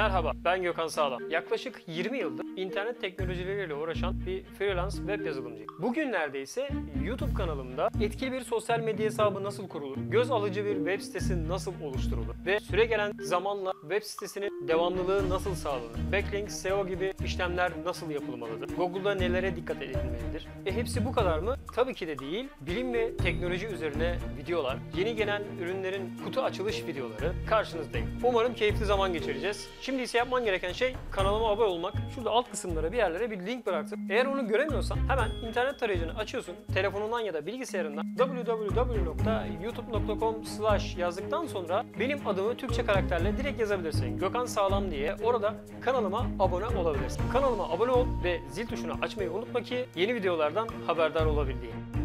Merhaba, ben Gökhan Sağlam. Yaklaşık 20 yıldır internet teknolojileriyle uğraşan bir freelance web yazılımcıyım. Bugünlerde ise YouTube kanalımda etkili bir sosyal medya hesabı nasıl kurulur, göz alıcı bir web sitesi nasıl oluşturulur ve süre gelen zamanla web sitesinin devamlılığı nasıl sağlanır, backlink, SEO gibi işlemler nasıl yapılmalıdır, Google'da nelere dikkat edilmelidir? E hepsi bu kadar mı? Tabii ki de değil. Bilim ve teknoloji üzerine videolar, yeni gelen ürünlerin kutu açılış videoları karşınızdayım. Umarım keyifli zaman geçireceğiz. Şimdi ise yapman gereken şey kanalıma abone olmak. Şurada alt kısımlara bir yerlere bir link bıraktım. Eğer onu göremiyorsan hemen internet tarayıcını açıyorsun. Telefonundan ya da bilgisayarından www.youtube.com slash yazdıktan sonra benim adımı Türkçe karakterle direkt yazabilirsin. Gökhan Sağlam diye. Orada kanalıma abone olabilirsin. Kanalıma abone ol ve zil tuşunu açmayı unutma ki yeni videolardan haberdar olabil diye.